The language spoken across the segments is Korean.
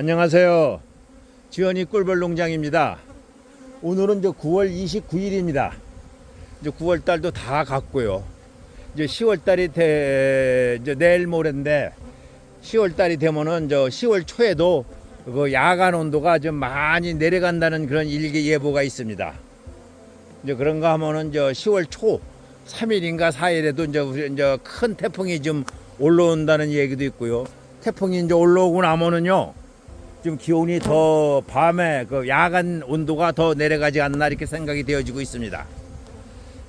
안녕하세요. 지원이 꿀벌 농장입니다. 오늘은 이제 9월 29일입니다. 이제 9월 달도 다 갔고요. 이제 10월 달이 돼, 이제 내일 모레인데 10월 달이 되면은 저 10월 초에도 그 야간 온도가 좀 많이 내려간다는 그런 일기 예보가 있습니다. 이제 그런가 하면은 저 10월 초 3일인가 4일에도 이제 이제 큰 태풍이 좀 올라온다는 얘기도 있고요. 태풍이 이제 올라오고 나면은요. 좀 기온이 더 밤에 그 야간 온도가 더 내려가지 않나 이렇게 생각이 되어지고 있습니다.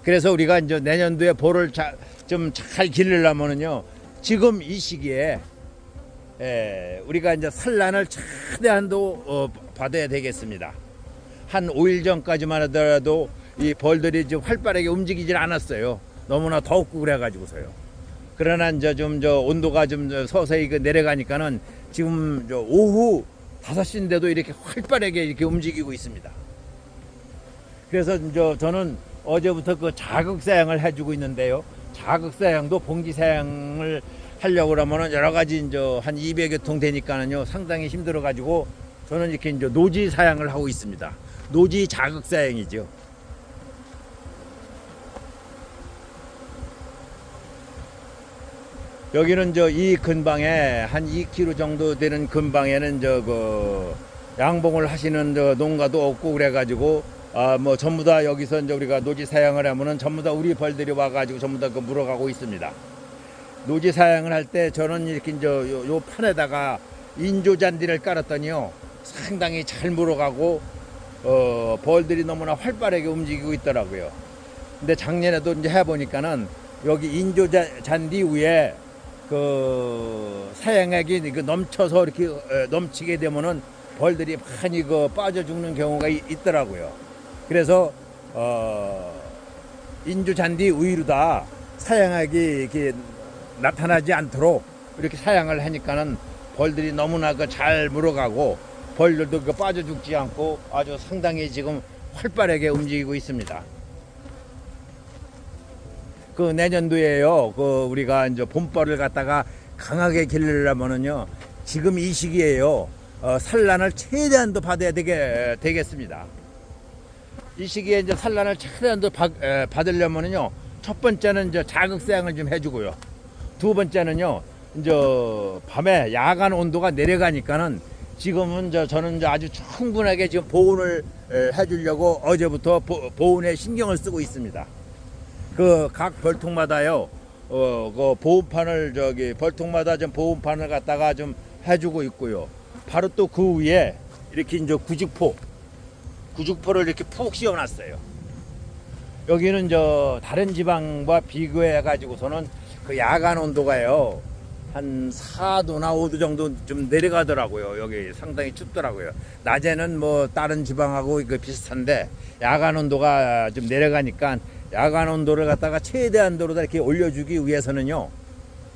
그래서 우리가 이제 내년도에 볼을 좀 잘 기르려면은요. 지금 이 시기에 에, 우리가 이제 산란을 최대한도 어, 받아야 되겠습니다. 한 5일 전까지만 하더라도 이 벌들이 좀 활발하게 움직이질 않았어요. 너무나 덥고 그래가지고서요. 그러나 이제 좀 저 온도가 좀저 서서히 그 내려가니까는 지금 저 오후 5시인데도 이렇게 활발하게 이렇게 움직이고 있습니다. 그래서 이제 저는 어제부터 그 자극 사양을 해주고 있는데요. 자극 사양도 봉지 사양을 하려고 그러면은 여러 가지 이제 한 200여 통 되니까는요 상당히 힘들어 가지고 저는 이렇게 이제 노지 사양을 하고 있습니다. 노지 자극 사양이죠. 여기는 저 이 근방에 한 2km 정도 되는 근방에는 저 그 양봉을 하시는 저 농가도 없고 그래가지고 아 뭐 전부 다 여기서 이제 우리가 노지 사양을 하면은 전부 다 우리 벌들이 와가지고 전부 다 그 물어가고 있습니다. 노지 사양을 할 때 저는 이렇게 이제 요, 요 판에다가 인조 잔디를 깔았더니요 상당히 잘 물어가고 어 벌들이 너무나 활발하게 움직이고 있더라고요. 근데 작년에도 이제 해보니까는 여기 인조 자- 잔디 위에 그 사양액이 그 넘쳐서 이렇게 어, 넘치게 되면은 벌들이 많이 그 빠져 죽는 경우가 이- 있더라고요. 그래서 어 인조 잔디 위로다 사양액이 이렇게 나타나지 않도록 이렇게 사양을 하니까는 벌들이 너무나 그 잘 물어가고 벌들도 그 빠져 죽지 않고 아주 상당히 지금 활발하게 움직이고 있습니다. 그 내년도에요. 그 우리가 이제 봄벌을 갖다가 강하게 기르려면은요. 지금 이 시기에요. 어, 산란을 최대한도 받아야 되게 되겠습니다. 이 시기에 이제 산란을 최대한도 받, 에, 받으려면은요. 첫 번째는 이제 자극 사양을 좀 해주고요. 두 번째는요. 이제 밤에 야간 온도가 내려가니까는 지금은 저 저는 아주 충분하게 지금 보온을 에, 해주려고 어제부터 보, 보온에 신경을 쓰고 있습니다. 그 각 벌통마다요. 어, 그 보온판을 저기 벌통마다 좀 보온판을 갖다가 좀 해주고 있고요. 바로 또 그 위에 이렇게 이제 구직포, 구직포를 이렇게 푹 씌워놨어요. 여기는 저 다른 지방과 비교해 가지고서는 그 야간 온도가요 한 4도나 5도 정도 좀 내려가더라고요. 여기 상당히 춥더라고요. 낮에는 뭐 다른 지방하고 그 비슷한데 야간 온도가 좀 내려가니까 야간 온도를 갖다가 최대한도로 다 이렇게 올려주기 위해서는요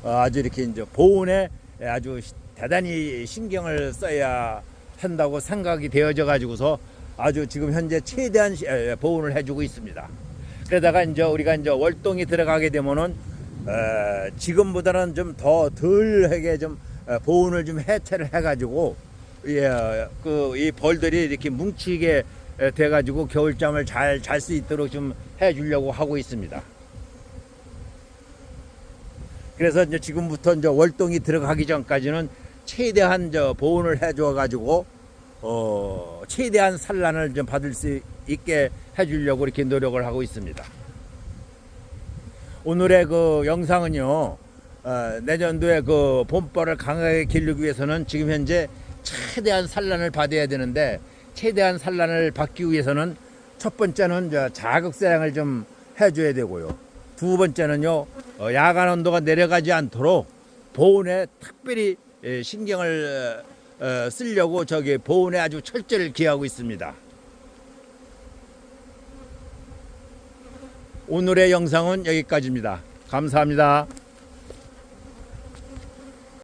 어, 아주 이렇게 이제 보온에 아주 시- 대단히 신경을 써야 한다고 생각이 되어져 가지고서 아주 지금 현재 최대한 보온을 해주고 있습니다. 그러다가 이제 우리가 이제 월동이 들어가게 되면은 어, 지금보다는 좀 더 덜하게 좀 어, 보온을 좀 해체를 해가지고 예, 그이 벌들이 이렇게 뭉치게 에, 돼가지고 겨울잠을 잘 잘 수 있도록 좀 해주려고 하고 있습니다. 그래서 이제 지금부터 이제 월동이 들어가기 전까지는 최대한 저 보온을 해줘 가지고 어 최대한 산란을 좀 받을 수 있게 해주려고 이렇게 노력을 하고 있습니다. 오늘의 그 영상은요 어, 내년도에 그 봄벌을 강하게 기르기 위해서는 지금 현재 최대한 산란을 받아야 되는데 최대한 산란을 받기 위해서는 첫 번째는 저 자극 사양을 좀 해줘야 되고요. 두 번째는요 어, 야간 온도가 내려가지 않도록 보온에 특별히 예, 신경을 어, 쓰려고 저기 보온에 아주 철저를 기하고 있습니다. 오늘의 영상은 여기까지입니다. 감사합니다.